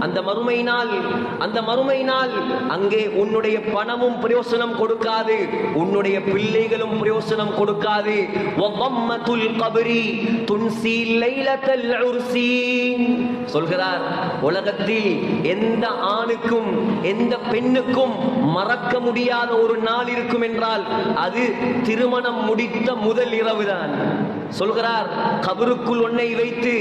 அந்த மறுமை நாள் அந்த மறுமை நாள் அங்கே உன்னுடைய பணமும் பிரயோசனம் கொடுக்காது. உன்னுடைய பிள்ளைகளும் பிரயோசனம் கொடுக்காது. வம்மத்துல் கபரி துன்சி லைலத்தல் உர்சி. சொல்கிறார் உலகத்தில் எந்த ஆணுக்கும் எந்த பெண்ணுக்கும் மறக்க முடியாத ஒரு நாள் இருக்கும் என்றால் அது திருமணம் முடித்த முதல் இரவுதான். சொல்கிறார் கபருக்குள் ஒன்னை வைத்து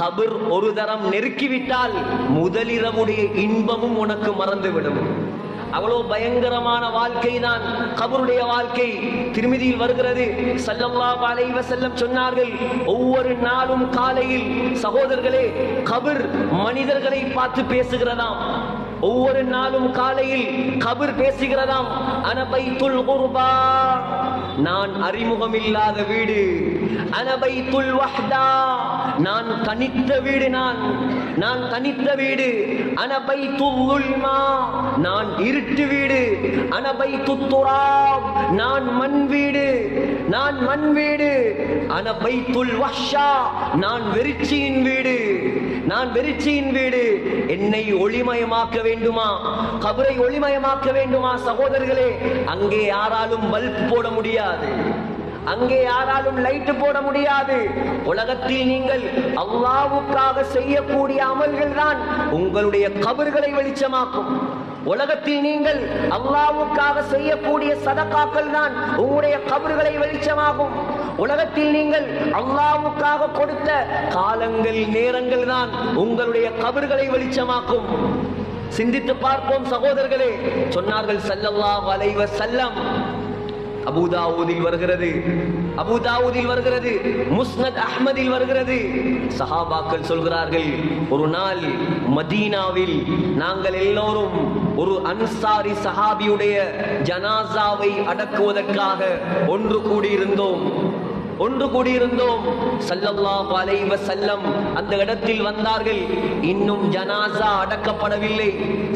கபர் ஒரு தரம் நெருக்கிவிட்டால் முதலிரவுடைய இன்பமும் உனக்கு மறந்துவிடும். அவ்வளவு பயங்கரமான வாழ்க்கை தான் கபருடைய வாழ்க்கை. திருமதியில் வருகிறது சல்லல்லாஹு அலைஹி செல்லம் சொன்னார்கள் ஒவ்வொரு நாளும் காலையில் சகோதரர்களே கபர் மனிதர்களை பார்த்து பேசுகிறதாம். ஒவ்வொரு நாளும் காலையில் கபிர் பேசுகிறதாம் அனபைத்துல் குர்பா. நான் அறிமுகம் இல்லாத வீடு. அனபைத்துல் வஹ்தா. நான் தனித்த வீடு நான். நான் தனித்த வீடு. அனபைத்துல்மா நான் இருட்டு வீடு. அனபைத்துத் துராப். நான் மண் வீடு. நான் மண் வீடு. அனபைத்துல் வஷா நான் வெறிச்சியின் வீடு. நான் வெறிச்சியின் வீடு. என்னை ஒளிமயமாக்க வேண்டுமா? கபரை ஒளிமயமாக்க வேண்டுமா சகோதரர்களே? அங்கே யாராலும் பல்ப் போட முடியாது. அங்கே யாராலும் லைட் போட முடியாது. உலகத்தில் நீங்கள் அல்லாவுக்காக செய்யக்கூடிய அமல்கள் தான் உங்களுடைய கபர்களை வெளிச்சமாக்கும். உலகத்தில் நீங்கள் அல்லாவுக்காக செய்யக்கூடிய சதக்காக்கள் தான் உங்களுடைய கபர்களை வெளிச்சமாகும். உலகத்தில் நீங்கள் அல்லாவுக்காக கொடுத்த காலங்கள் நேரங்கள் தான் உங்களுடைய கபர்களை வெளிச்சமாக்கும். சிந்தித்து பார்ப்போம் சகோதரர்களே சொன்னார்கள் சல்லல்லாஹு வலைவ செல்லம் அபுதாவூதில் வருகிறது. அபுதாவூதில் வருகிறது. முஸ்னத் அஹ்மதில் வருகிறது. சஹாபாக்கள் சொல்கிறார்கள் ஒரு நாள் மதீனாவில் நாங்கள் எல்லோரும் ஒரு அன்சாரி சஹாபியுடைய ஜனாசாவை அடக்குவதற்காக ஒன்று கூடியிருந்தோம். ஒன்று கூடியிருந்தோம். சல்லல்லாஹு அலைஹி வஸல்லம். அந்த இடத்தில் வந்தார்கள். இன்னும் ஜனாசா அடக்கப்படவில்லை.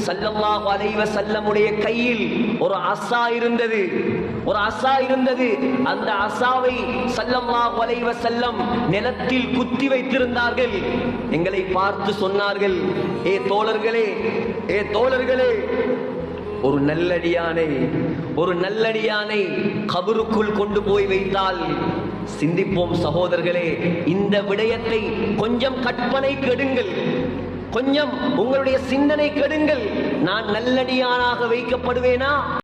சல்லல்லாஹு அலைஹி வஸல்லமுடைய கையில் ஒரு அசா இருந்தது. ஒரு அசா இருந்தது. அந்த அசாவை சல்லல்லாஹு அலைஹி வஸல்லம் நிலத்தில் குத்தி வைத்திருந்தார்கள். எங்களை பார்த்து சொன்னார்கள் ஏ தோழர்களே ஏ தோழர்களே ஒரு நல்லடியானை ஒரு நல்லடியானை கபருக்குள் கொண்டு போய் வைத்தால் சிந்திப்போம் சகோதரர்களே இந்த விடயத்தை கொஞ்சம் கற்பனை கெடுங்கள். கொஞ்சம் உங்களுடைய சிந்தனை கெடுங்கள். நான் நல்லடியானாக வைக்கப்படுவேனா?